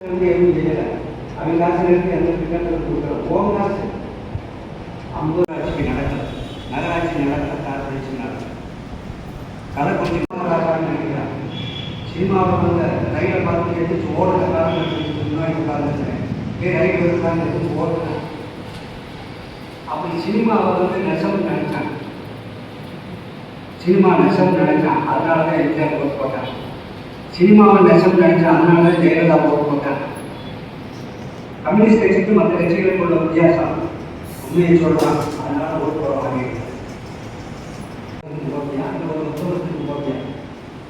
வந்து எதுவும் செய்யல அவன் எந்த திட்டத்தில் கொடுக்குற ஓம் காசு. நடக்கல நகராட்சி நடக்கல கார்பரேஷன் நடக்கல கதை கொஞ்சம் நினைக்கிறாங்க சினிமாவில் வந்து ரயிலை பார்த்து எடுத்து ஓடுற காரணம் முன்னாடி ஏ ரயில் வருதான்னு எடுத்து ஓடுறேன். அப்படி சினிமாவை வந்து நெசம் சினிமா நெசம் நினைச்சான். அதனால தான் எம்ஜிஆர் போட்டான் சினிமாவை நெசம் நினைச்சான் அதனால ஜெயலலிதா போட்டு போட்டான் கம்யூனிஸ்ட் கட்சிக்கு மற்ற கட்சிகளுக்கு உள்ள வித்தியாசம் உண்மையை சொல்றான் அதனால ஓட்டு போடுவாங்க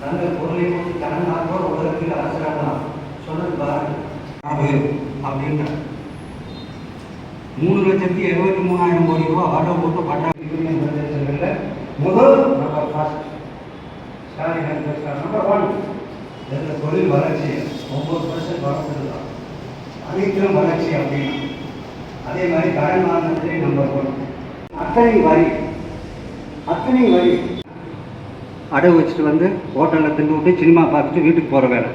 தங்கள் பொருளை போட்டு தனநாட்டோர் உலகத்தில் அரசாடலாம் சொன்னது பாருங்க அப்படின்ற. மூணு லட்சத்தி எழுபத்தி மூணாயிரம் கோடி ரூபாய் ஆட்டோ போட்டு பட்டா முதல் number first Stalin number one இதில் தொழில் வளர்ச்சி ஒம்பது பர்சன்ட் தான் அனைத்திலும் வளர்ச்சி அப்படின்னா. அதே மாதிரி கடன் வாங்கினதுலேயே நம்பர் ஒன் அத்தனை வரி அத்தனை வரி. அடகு வச்சுட்டு வந்து ஹோட்டலில் தின்னு விட்டு சினிமா பார்த்துட்டு வீட்டுக்கு போகிற வேலை.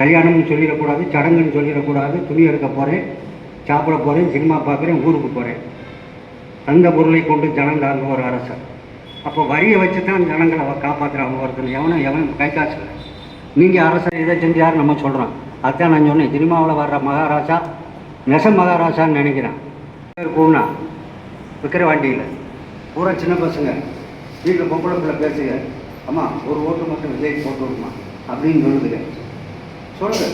கல்யாணம்னு சொல்லிடக்கூடாது சடங்குன்னு சொல்லிடக்கூடாது துணி எடுக்க போகிறேன் சாப்பிட போகிறேன் சினிமா பார்க்குறேன் ஊருக்கு போகிறேன் தந்த பொருளை கொண்டு ஜனம் தாங்க ஒரு அரசர் அப்போ வரியை வச்சு தான் ஜனங்களை அவ காப்பாற்றுறாங்க ஒருத்தர் எவனும் எவனும் கை காசு நீங்கள் அரசர் இதை செஞ்சார் நம்ம சொல்கிறோம் அதான் நான் சொன்னேன் சினிமாவில் வர்ற மகாராஜா நெச மகாராஜான்னு நினைக்கிறேன். பேர் கூண்ணா விற்கிற வண்டியில் பூரா சின்ன பசங்க. வீட்டில் பொம்பளை பிள்ளை பேசுங்க. அம்மா ஒரு ஓட்டு மட்டும் விஜய் போட்டு விடுமா? அப்படின்னு சொல்லுதுங்க. சொல்லுங்க.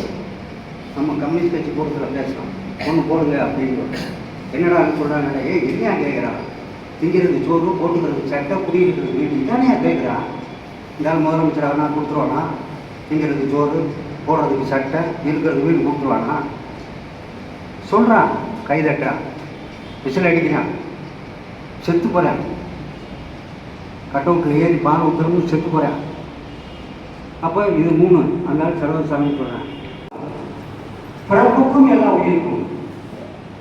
நம்ம கம்யூனிஸ்ட் கட்சி பொறுத்தில் பேசுகிறோம் ஒன்று போடுங்க அப்படின்னு சொல்றேன். என்னடா சொல்கிறாங்க ஏய் என்ன கேட்குறாங்க திங்கிறது சோறு போட்டுக்கிறது சட்டை குடியிருக்கிறது வீடு. தானே கேட்குறான் இந்த முதலமைச்சர் அவனா கொடுத்துருவானா? திங்கிறது சோறு போடுறதுக்கு சட்டை இருக்கிறது வீடு கொடுத்துருவானா? சொல்கிறான் கைதட்டுறான் விசில் அடிக்கிறான் செத்து போகிறேன் கட்டவுக்கு ஏறி பால் ஊற்றுறவும் செத்து போகிறேன் அப்போ இது மூணு. அதனால சர்வசாமி சொல்கிறேன் பிறப்புக்கும் எல்லாம் உயிருக்கும்.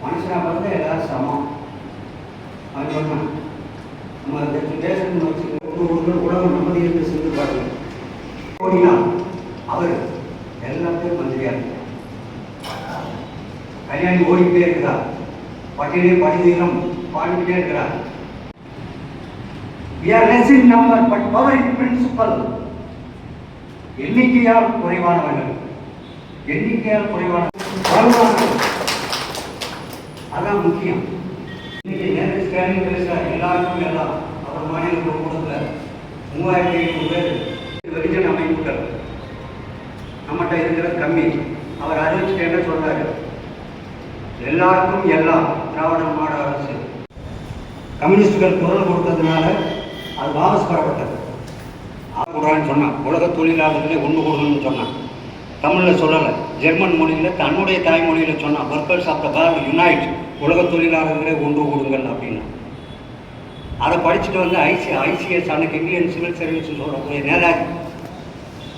மனுஷனாக பிறந்த எல்லாரும் சமம். வரணும் நம்ம அதை தேசம் வச்சு ஒரு உலகம் நிம்மதி என்று சொல்லி பார்க்கணும். ஓடினா அவர் எல்லாத்தையும் மந்திரியா இருக்கார் கல்யாணி ஓடிக்கிட்டே இருக்கிறார். பட்டியலே படிதீரம் பாடிக்கிட்டே இருக்கிறார். We are less in number, but power in principle. எண்ணிக்கையால் குறைவானவர்கள். எண்ணிக்கையால் குறைவான அதான் முக்கியம். இன்னைக்கு நேரு ஸ்டாலின் பேசுறா எல்லாருக்கும் எல்லாம். அவர் மாநில கூட்டத்தில் மூவாயிரத்தி ஐநூறு பேர். வெகுஜன அமைப்புகள் நம்மகிட்ட இருக்கிறது கம்மி. அவர் அறிவிச்சுட்டு என்ன சொல்றாரு. எல்லாருக்கும் எல்லாம் திராவிட மாட அரசு. கம்யூனிஸ்டுகள் குரல் கொடுத்ததுனால அது வாபஸ் பெறப்பட்டது. ஆகுறான்னு சொன்னான் உலக தொழிலாளர்களே ஒன்று கொடுக்கணும்னு சொன்னான் தமிழில் சொல்லலை. ஜெர்மன் மொழியில் தன்னுடைய தாய்மொழியில் சொன்னான் workers of the world unite. உலக தொழிலாளர்களே ஒன்று கொடுங்கள் அப்படின்னா. அதை படிச்சுட்டு வந்து ஐசி ஐசிஎஸ் அன்னைக்கு இந்தியன் சிவில் சர்வீஸ் சொல்லக்கூடிய நேதாஜி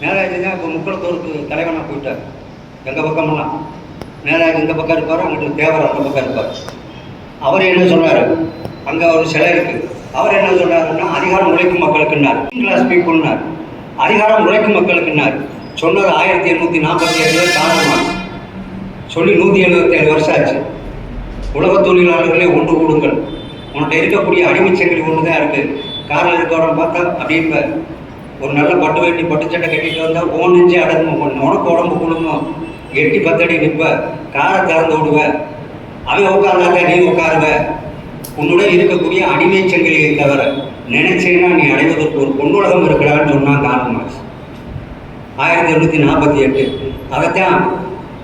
நேதாஜி தான் இப்போ முக்குளத்தூருக்கு தலைவனாக போயிட்டார். எங்கள் பக்கமெல்லாம். நேதாஜி இந்த பக்கம் இருப்பார் அங்கிட்டு தேவர் அந்த பக்கம் இருப்பார். அவர் என்ன சொன்னார் அங்கே ஒரு சிலை இருக்குது அவர் என்ன சொல்றாருன்னா அதிகாரம் உழைக்கும் மக்களுக்குன்னார் கிளாஸ் பீப்புள்னார் அதிகாரம் உழைக்கும் மக்களுக்குன்னார் சொன்னது ஆயிரத்தி எண்ணூற்றி நாற்பத்தி ஏழு காரணமாக சொல்லி நூற்றி எழுபத்தேழு வருஷம் ஆச்சு. உலக தொழிலாளர்களே ஒன்று கூடுங்கள். உன்கிட்ட இருக்கக்கூடிய அடிமைச்சங்கிலி ஒன்று தான் இருக்கு. காரில் இருக்கிறவன் பார்த்தா அப்படின்ப ஒரு நல்ல பட்டு வேண்டி பட்டு சட்டை கட்டிட்டு வந்தால் ஓ நெஞ்சு அடங்கும். உனக்கு உடம்பு குழுங்கும் எட்டி பத்தடி நிற்ப காரை திறந்து விடுவ. அவன் உட்கார்ந்தாக்க நீ உட்காருவ. உன்னுடன் இருக்கக்கூடிய அடிமை சங்கிலியை தவிர நினைச்சேன்னா நீ அடைவதற்கு ஒரு பொன்னுலகம் இருக்கிறான்னு சொன்னான் கார்ல் ஆயிரத்தி எண்ணூற்றி நாற்பத்தி எட்டு. அதைத்தான்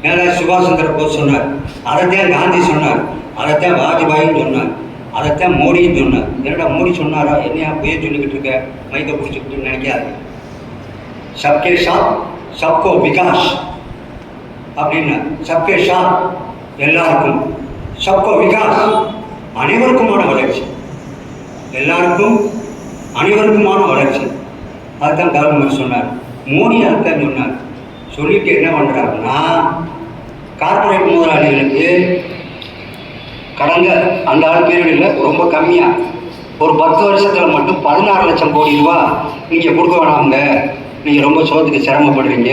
நேதாஜி சுபாஷ் சந்திர போஸ் சொன்னார். அதைத்தான் காந்தி சொன்னார். அதைத்தான் வாஜ்பாயும் சொன்னார். அதைத்தான் மோடியும் சொன்னார். என்னடா மோடி சொன்னாரா? என்னையா பொய்ய சொல்லிக்கிட்டு இருக்க? மைக்கை பிடிச்சிக்கிட்டு நினைக்காது. சப்கே சாத் சப்கோ விகாஸ் அப்படின்னு சப்கே சாத் எல்லாருக்கும் சப்கோ விகாஸ் அனைவருக்குமான வளர்ச்சி. எல்லாருக்கும் அனைவருக்குமான வளர்ச்சி. அதுதான் கவர்மெண்ட் சொன்னார். மோடி அதுதான் சொன்னார். சொல்லிட்டு என்ன பண்ணுறாருன்னா கார்ப்பரேட் முதலாளிகளுக்கு கடந்த அந்த ஆள் பீரியடில் ரொம்ப கம்மியாக ஒரு பத்து வருஷத்தில் மட்டும் பதினாறு லட்சம் கோடி ரூபா நீங்கள் கொடுக்க வேணாங்க நீங்கள் ரொம்ப சோத்துக்கு சிரமப்படுறீங்க.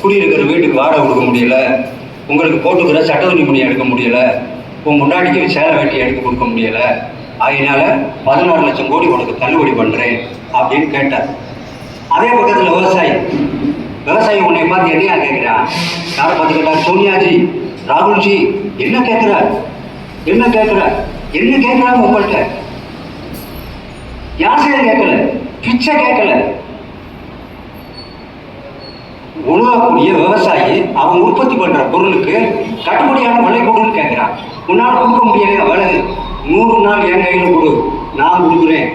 குடியிருக்கிற வீட்டுக்கு வாடகை கொடுக்க முடியல. உங்களுக்கு போட்டுக்கிற சட்ட துணிமணி எடுக்க முடியலை. உன் முன்னாடிக்கு சேலை வேட்டி எடுத்து கொடுக்க முடியல. அதனால பதினாறு லட்சம் கோடி உனக்கு தள்ளுபடி பண்ணுறேன் அப்படின்னு கேட்டார். அதே பக்கத்தில் விவசாயி. விவசாயி உன்னை பார்த்து என்னையா கேட்குறான் யாரை பார்த்து கேட்டார் சோனியாஜி ராகுல்ஜி என்ன கேட்குற என்ன கேட்குற என்ன கேட்குறாங்க உங்கள்கிட்ட யாசையை கேட்கல பிச்சை கேட்கல உழுவக்கூடிய விவசாயி அவன் உற்பத்தி பண்ற பொருளுக்கு கட்டுப்படியான விலை கொடுன்னு கேட்கிறான் உன்னால் கொடுக்க முடியலையா விலை? நூறு நாள் என் கையில் கொடு. நான் கொடுக்குறேன்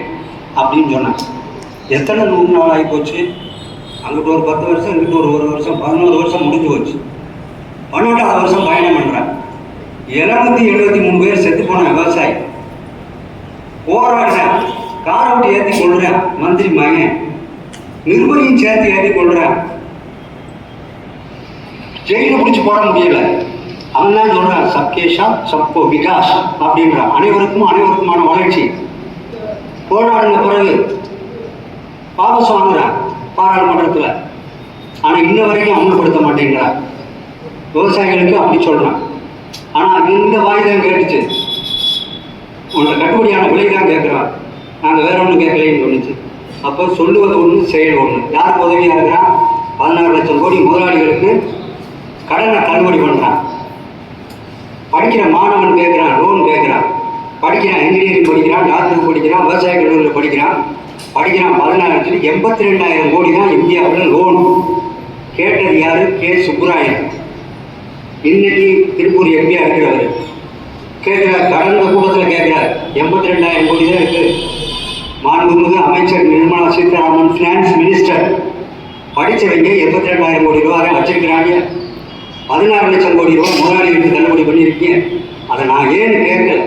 அப்படின்னு சொன்னான். எத்தனை நூறு நாள் ஆகி போச்சு? அங்கிட்டு ஒரு பத்து வருஷம் இங்கிட்ட ஒரு ஒரு வருஷம் பதினோரு வருஷம் முடிஞ்சு போச்சு. பன்னெண்டாவது வருஷம் பயணம் பண்ணுறேன் எழுநூத்தி எழுபத்தி மூணு பேர் செத்து போன விவசாயி. போராடுறேன். காரை விட்டு ஏற்றி கொள்கிறேன் மந்திரி மகன். நிர்வாகியும் சேர்த்து ஏற்றி கொள்கிறேன் ஜெயில பிடிச்சி போட முடியல. அவன் தான் சப்கேஷா சப்கோ விகாஸ் அப்படின்றான் அனைவருக்கும் அனைவருக்குமான வளர்ச்சி. போராடின பிறகு வாபஸ் வாங்குறான் பாராளுமன்றத்தில். ஆனால் இன்ன வரைக்கும் அமல்படுத்த மாட்டேங்கிறா. விவசாயிகளுக்கு அப்படி சொல்கிறான் ஆனால் இந்த வாய்தான் கேட்டுச்சு. உங்களோட கட்டுப்படியான விலை தான் கேட்குறான் நாங்கள் வேற ஒன்றும் கேட்கலன்னு சொன்னிச்சு. அப்போ சொல்லுவது ஒன்று செயல் ஒன்று யாருக்கு உதவியாக இருக்கிறான் பதினாறு லட்சம் கோடி முதலாளிகளுக்கு கடனை தள்ளுபடி பண்ணுறான் படிக்கிற மாணவன் கேட்குறான் லோன் கேட்குறான் படிக்கிறான் இன்ஜினியரிங் படிக்கிறான் டாக்டர் படிக்கிறான் விவசாய கல்லூரியில் படிக்கிறான். படிக்கிறான் பதினாயிரத்துல எண்பத்தி ரெண்டாயிரம் கோடி தான் இந்தியாவில் லோன் கேட்டது யாரு? கே. சுப்புராயன். இன்னைக்கு திருப்பூர் எம்பியா இருக்கிறவர் கேட்கிறார் கடந்த கூட்டத்தில் கேட்கிறார் எண்பத்தி ரெண்டாயிரம் கோடி தான் இருக்கு. மாண்புமிகு அமைச்சர் நிர்மலா சீதாராமன் ஃபினான்ஸ் மினிஸ்டர் படிச்சவங்க எண்பத்தி ரெண்டாயிரம் கோடி ரூபாய் வச்சிருக்கிறாங்க. பதினாறு லட்சம் கோடி ரூபாய் முதலாளிகளுக்கு தள்ளுபடி பண்ணியிருக்கீங்க. அதை நான் ஏன்னு கேட்கல.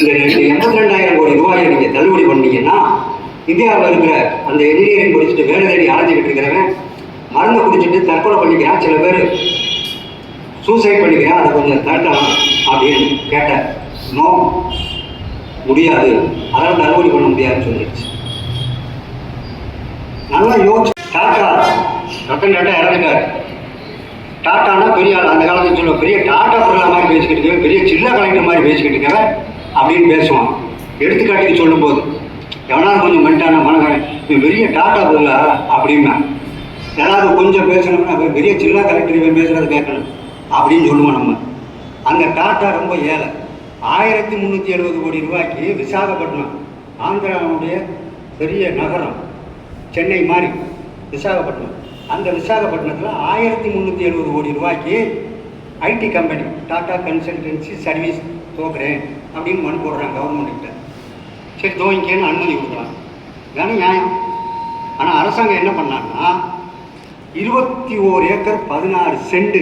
இந்த ரெண்டு எண்பத்தி ரெண்டாயிரம் கோடி ரூபாயை நீங்கள் தள்ளுபடி பண்ணீங்கன்னா இந்தியாவில் இருக்கிற அந்த இன்ஜினியரிங் படிச்சுட்டு வேலை தேடி அலைஞ்சிக்கிட்டு இருக்கிறவன் மருந்தை குடிச்சிட்டு தற்கொலை பண்ணிக்கிறான் சில பேர். சூசைட் பண்ணிக்கிறான் அதை கொஞ்சம் தடுக்கலாம் அப்படின்னு கேட்டேன். நோ முடியாது. அதெல்லாம் தள்ளுபடி பண்ண முடியாதுன்னு சொல்லிடுச்சு. நல்லா யோசிச்சு டாட்டா ரத்தன் டாட்டா இறந்துட்டார். டாட்டானா பெரிய ஆள் அந்த காலத்தில் சொல்ல பெரிய டாட்டா பிள்ளை மாதிரி பேசிக்கிட்டு பெரிய சில்லா கலெக்டர் மாதிரி பேசிக்கிட்டு இருக்கவன் அப்படின்னு பேசுவான். எடுத்துக்காட்டுக்கு சொல்லும்போது எவனாவது கொஞ்சம் மென்டான மனக்காரன் இவன் பெரிய டாட்டா பிள்ளை அப்படின்னா. யாராவது கொஞ்சம் பேசணும்னா பெரிய சில்லா கலெக்டர் இவன் பேசுறது கேட்கணும் அப்படின்னு சொல்லுவோம் நம்ம. அந்த டாட்டா ரொம்ப ஏழை. ஆயிரத்தி முந்நூற்றி எழுபது கோடி ரூபாய்க்கு விசாகப்பட்டினம் ஆந்திராவுடைய பெரிய நகரம் சென்னை மாதிரி விசாகப்பட்டினம். அந்த விசாகப்பட்டினத்தில் ஆயிரத்தி முந்நூற்றி எழுபது கோடி ரூபாய்க்கு IT company Tata consultancy service தோக்குறேன் அப்படின்னு மனு போடுறாங்க கவர்மெண்ட்டு சரி துவங்கிக்கேன்னு அனுமதி கொடுக்குறாங்க தானே நியாயம். ஆனால் அரசாங்கம் என்ன பண்ணாங்கன்னா இருபத்தி ஓர் ஏக்கர் பதினாறு சென்ட்டு